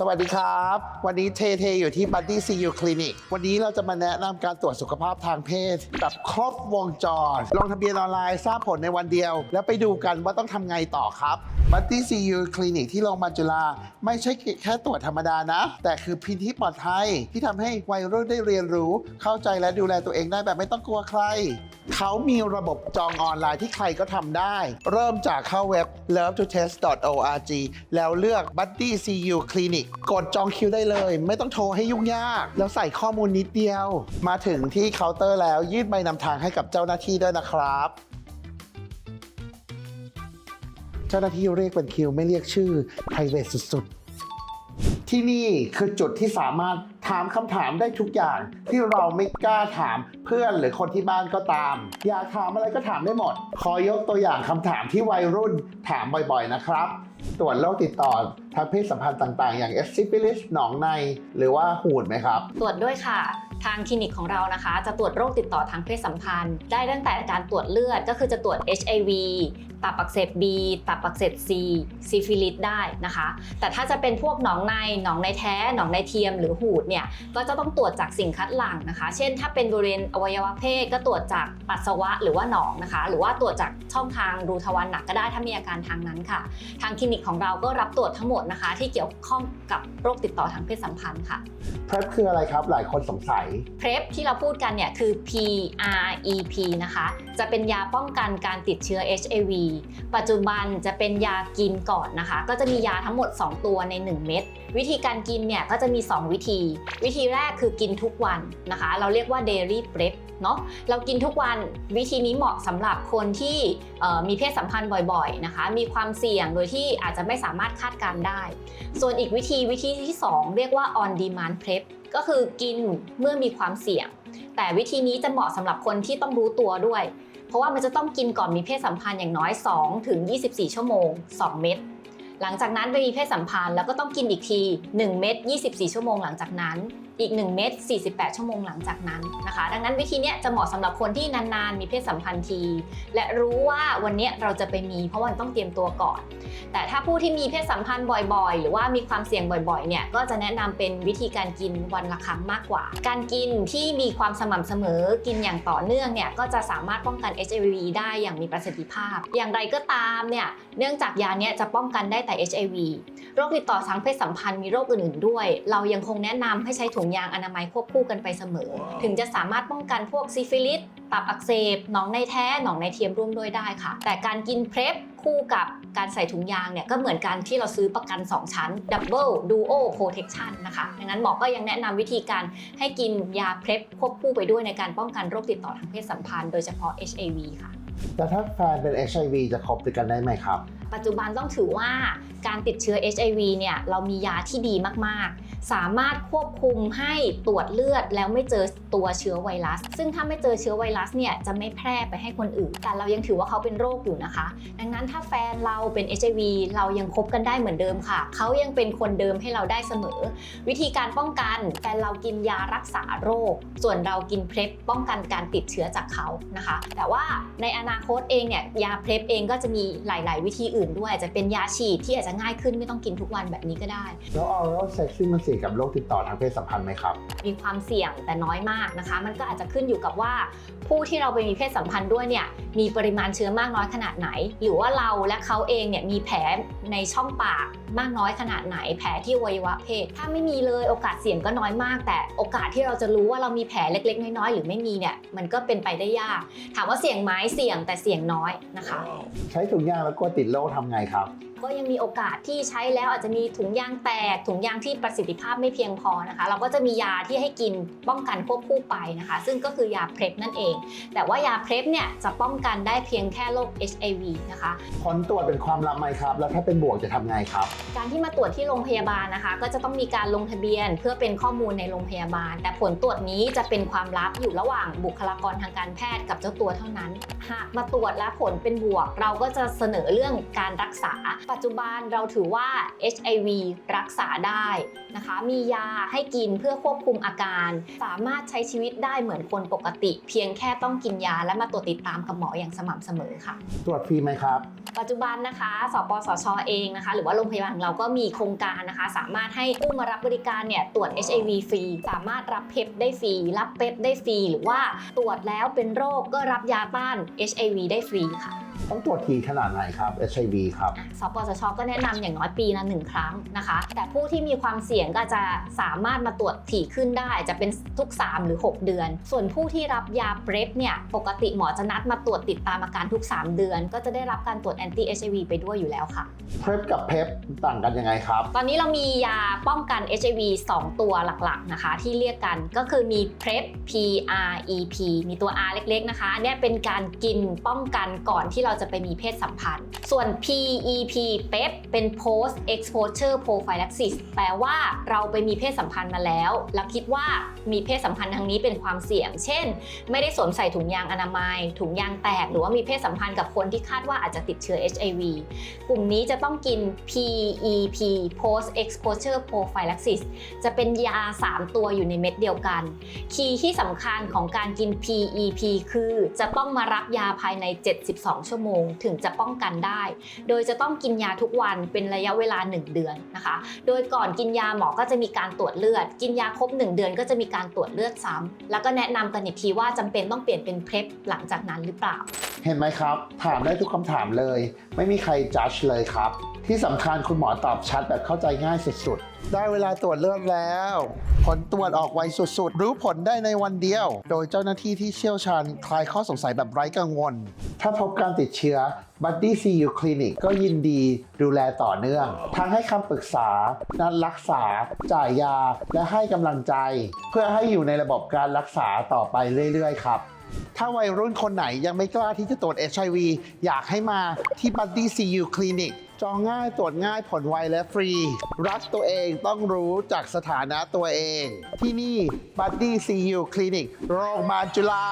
สวัสดีครับ วันนี้เทเทอยู่ที่ Buddy CU Clinic วันนี้เราจะมาแนะนำการตรวจสุขภาพทางเพศแบบครบวงจร ลงทะเบียนออนไลน์ทราบผลในวันเดียว แล้วไปดูกันว่าต้องทำไงต่อครับ Buddy CU Clinic ที่โรงพยาบาลจุฬาไม่ใช่แค่ตรวจธรรมดานะ แต่คือพื้นที่ปลอดภัยที่ทำให้วัยรุ่นได้เรียนรู้ เข้าใจและดูแลตัวเองได้แบบไม่ต้องกลัวใคร เขามีระบบจองออนไลน์ที่ใครก็ทำได้ เริ่มจากเข้าเว็บ love to test org แล้วเลือก Buddy CU Clinic กกดจองคิวได้เลย ไม่ต้องโทรให้ยุ่งยาก แล้วใส่ข้อมูลนิดเดียว มาถึงที่เคาน์เตอร์แล้วยื่นใบนำทางให้กับเจ้าหน้าที่ด้วยนะครับ เจ้าหน้าที่เรียกเป็นคิวไม่เรียกชื่อ private สุดๆ ที่นี่คือจุดที่สามารถ ถามคำถามได้ทุกอย่างที่เราไม่กล้าถามเพื่อนหรือคนที่บ้านก็ตาม อยากถามอะไรก็ถามได้หมด ขอยกตัวอย่างคำถามที่วัยรุ่นถามบ่อยๆนะครับ ตรวจโรคติดต่อทางเพศสัมพันธ์ต่างๆ อย่างเอสซิฟิลิสหนองใน หรือว่าหูดไหมครับ ตรวจด้วยค่ะทางคลินิกของเรานะคะ จะตรวจโรคติดต่อทางเพศสัมพันธ์ ได้ตั้งแต่การตรวจเลือดก็คือจะตรวจ HIV ตับอักเสบ B ตับอักเสบ C ซิฟิลิสได้นะคะ แต่ถ้าจะเป็นพวกหนองในหนองในแท้หนองในเทียมหรือหูดเนี่ยก็จะต้องตรวจจากสิ่งคัดหลั่งนะคะ เช่น ถ้าเป็นบริเวณอวัยวะเพศก็ตรวจจากปัสสาวะหรือว่าหนองนะคะ หรือว่าตรวจจากช่องทางรูทวารหนักก็ได้ถ้ามีอาการทางนั้นค่ะ ทางคลินิกของเราก็รับตรวจทั้งหมดนะคะ ที่เกี่ยวข้องกับโรคติดต่อทางเพศสัมพันธ์ค่ะ PrEP คืออะไรครับหลายคนสงสัย PrEP ที่เราพูดกันเนี่ยคือ PrEP นะคะ จะเป็นยาป้องกันการติดเชื้อ HIV ปัจจุบันจะเป็นยากินก่อนนะคะ ก็จะมียาทั้งหมด 2 ตัวใน 1 เม็ดวิธีการกินเนี่ยก็จะมี 2 วิธีวิธีแรกคือกินทุกวันนะคะ เราเรียกว่า daily PrEP เนาะเรากินทุกวันวิธีนี้เหมาะสำหรับคนที่มีเพศสัมพันธ์บ่อยๆนะคะ มีความเสี่ยงโดยที่อาจจะไม่สามารถคาดการได้ ส่วนอีกวิธีวิธีที่ 2 เรียกว่า on demand PrEP ก็คือกินเมื่อมีความเสี่ยง แต่วิธีนี้จะเหมาะสำหรับคนที่ต้องรู้ตัวด้วย เพราะว่ามันจะต้องกินก่อนมีเพศสัมพันธ์อย่างน้อย2ถึง24 ชั่วโมง 2 เม็ด หลังจากนั้นไปมีเพศสัมพันธ์แล้วก็ต้องกินอีกที 1 เม็ด24 ชั่วโมงหลังจากนั้น อีก 1 เม็ด48 ชั่วโมงหลังจากนั้นนะคะ ดังนั้นวิธีนี้จะเหมาะสำหรับคนที่นานๆ มีเพศสัมพันธ์ที และรู้ว่าวันนี้เราจะไปมี เพราะวันต้องเตรียมตัวก่อน แต่ถ้าผู้ที่มีเพศสัมพันธ์บ่อยๆ หรือว่ามีความเสี่ยงบ่อยๆ เนี่ยก็จะแนะนำเป็นวิธีการกินวันละครั้งมากกว่า การกินที่มีความสม่ำเสมอกินอย่างต่อเนื่องเนี่ยก็จะสามารถป้องกัน HIV ได้อย่างมีประสิทธิภาพ อย่างไรก็ตามเนี่ยเนื่องจากยาเนี้ยจะป้องกันได้แต่ HIV โรคติดต่อทางเพศสัมพันธ์มีโรคอื่นๆด้วย เรายังคงแนะนำให้ใช้ถุงยางอนามัยควบคู่กันไปเสมอ ถึงจะสามารถป้องกันพวกซิฟิลิสตับอักเสบหนองในแท้หนองในเทียมร่วมด้วยได้ค่ะ แต่การกินเพลฟคู่กับการใส่ถุงยางเนี่ยก็เหมือนการที่เราซื้อประกัน 2 ชั้น Double Duo Protection นะคะดังนั้นหมอก็ยังแนะนำวิธีการให้กินยาเพลฟควบคู่ไปด้วยในการป้องกันโรคติดต่อทางเพศสัมพันธ์โดยเฉพาะ HIV ค่ะ แล้วถ้าแฟนเป็น HIV จะคบติดกันได้ไหมครับ ปัจจุบันต้องถือว่าการติดเชื้อ HIV เนี่ยเรามียาที่ดีมากๆ สามารถควบคุมให้ตรวจเลือดแล้วไม่เจอตัวเชื้อไวรัส ซึ่งถ้าไม่เจอเชื้อไวรัสเนี่ยจะไม่แพร่ไปให้คนอื่น แต่เรายังถือว่าเขาเป็นโรคอยู่นะคะ ดังนั้นถ้าแฟนเราเป็น HIV เรายังคบกันได้เหมือนเดิมค่ะ เขายังเป็นคนเดิมให้เราได้เสมอ วิธีการป้องกันแฟนเรากินยารักษาโรค ส่วนเรากินเพล p ป้องกันการติดเชื้อจากเขานะคะ แต่ว่าในอนาคตเองเนี่ยยาเพล p เองก็จะมีหลาย ๆ วิธีอื่นด้วยจะเป็นยาฉีดที่อาจจะง่ายขึ้นไม่ต้องกินทุกวันแบบนี้ก็ได้ แล้ว oral sex ซึ่งมันเสี่ยงกับโรคติดต่อทางเพศสัมพันธ์ไหมครับ มีความเสี่ยงแต่น้อยมากนะคะ มันก็อาจจะขึ้นอยู่กับว่า ผู้ที่เราไปมีเพศสัมพันธ์ด้วยเนี่ยมีปริมาณเชื้อมากน้อยขนาดไหน หรือว่าเราและเขาเองเนี่ยมีแผลในช่องปากมากน้อยขนาดไหน แผลที่อวัยวะเพศ ถ้าไม่มีเลยโอกาสเสี่ยงก็น้อยมาก แต่โอกาสที่เราจะรู้ว่าเรามีแผลเล็ก ๆ น้อย ๆ หรือไม่มีเนี่ยมันก็เป็นไปได้ยาก ถามว่าเสี่ยงไหมเสี่ยงแต่เสี่ยงน้อยนะคะ ใช้ถุงยางแล้วก็ติดโรคทำไงครับ ก็ยังมีโอกาสที่ใช้แล้วอาจจะมีถุงยางแตก ถุงยางที่ประสิทธิภาพไม่เพียงพอนะคะ เราก็จะมียาที่ให้กินป้องกันควบคู่ไปนะคะ ซึ่งก็คือยาเพล p นั่นเอง แต่ว่ายาเพล p เนี่ยจะป้องกันได้เพียงแค่โรค HIV นะคะ ผลตรวจเป็นความลับไหมครับ แล้วถ้าเป็นบวกจะทำไงครับ การที่มาตรวจที่โรงพยาบาลนะคะ ก็จะต้องมีการลงทะเบียนเพื่อเป็นข้อมูลในโรงพยาบาล แต่ผลตรวจนี้จะเป็นความลับอยู่ระหว่างบุคลากรทางการแพทย์กับเจ้าตัวเท่านั้น หากมาตรวจและผลเป็นบวก เราก็จะเสนอเรื่องการรักษาปปัจจุบันเราถือว่า HIV รักษาได้นะคะ มียาให้กินเพื่อควบคุมอาการ สามารถใช้ชีวิตได้เหมือนคนปกติ เพียงแค่ต้องกินยาและมาตรวจติดตามกับหมออย่างสม่ำเสมอค่ะ ตรวจฟรีไหมครับ ปัจจุบันนะคะ สปสชเองนะคะ หรือว่าโรงพยาบาลของเราก็มีโครงการนะคะ สามารถให้ผู้มารับบริการเนี่ยตรวจ HIV ฟรี สามารถรับเพปได้ฟรี รับเปปได้ฟรี หรือว่าตรวจแล้วเป็นโรคก็รับยาต้าน HIV ได้ฟรีค่ะ ต้องตรวจทีขนาดไหนครับ HIV ครับสปสชก็แนะนำอย่างน้อยปีละหนึ่งครั้งนะคะ แต่ผู้ที่มีความเสี่ยงก็จะสามารถมาตรวจถี่ขึ้นได้ จะเป็นทุก 3 หรือ 6 เดือน ส่วนผู้ที่รับยาเ r ร p เนี่ย ปกติหมอจะนัดมาตรวจติดตามอาการทุก 3 เดือน ก็จะได้รับการตรวจแอนตี้ HIV ไปด้วยอยู่แล้วค่ะ PrEP กับ PEP ต่างกันยังไงครับ ตอนนี้เรามียาป้องกัน HIV 2 ตัวหลักๆนะคะ ที่เรียกกันก็คือมี PrEP P R E P มีตัว R เล็กๆนะคะเนี่ยเป็นการกินป้องกันก่อนที่เราราจะไปมีเพศสัมพันธ์ ส่วน P E P PEP เป็น Post Exposure Prophylaxis แปลว่าเราไปมีเพศสัมพันธ์มาแล้ว แล้วคิดว่ามีเพศสัมพันธ์ทางนี้เป็นความเสี่ยง เช่น ไม่ได้สวมใส่ถุงยางอนามัย ถุงยางแตก หรือว่ามีเพศสัมพันธ์กับคนที่คาดว่าอาจจะติดเชื้อ HIV กลุ่มนี้จะต้องกิน PEP Post Exposure Prophylaxis จะเป็นยา 3 ตัวอยู่ในเม็ดเดียวกัน คีย์ที่สำคัญของการกิน PEP คือจะต้องมารับยาภายใน 72 ชั่วโมง ถึงจะป้องกันได้ โดยจะต้องกินยาทุกวันเป็นระยะเวลา 1 เดือนนะคะ โดยก่อนกินยาหมอก็จะมีการตรวจเลือด กินยาครบ 1 เดือนก็จะมีการตรวจเลือดซ้ำแล้วก็แนะนำกันอีกทีว่าจำเป็นต้องเปลี่ยนเป็นเพลฟหลังจากนั้นหรือเปล่า เห็นไหมครับ ถามได้ทุกคำถามเลย ไม่มีใครจัดเลยครับ ที่สำคัญคุณหมอตอบชัดแบบเข้าใจง่ายสุดๆ ได้เวลาตรวจเลือดแล้ว ผลตรวจออกไวสุดๆ รู้ผลได้ในวันเดียว โดยเจ้าหน้าที่ที่เชี่ยวชาญคลายข้อสงสัยแบบไร้กังวล ถ้าพบการติดเชื้อ Buddy CU Clinic ก็ยินดีดูแลต่อเนื่อง ทั้งให้คำปรึกษา นัดรักษา จ่ายยา และให้กำลังใจ เพื่อให้อยู่ในระบบการรักษาต่อไปเรื่อยๆ ครับถ้าวัยรุ่นคนไหนยังไม่กล้าที่จะตรวจ HIV อยากให้มาที่ Buddy CU Clinic จองง่ายตรวจง่ายผลไวและฟรี รักตัวเองต้องรู้จากสถานะตัวเอง ที่นี่ Buddy CU Clinic โรงพยาบาลจุฬา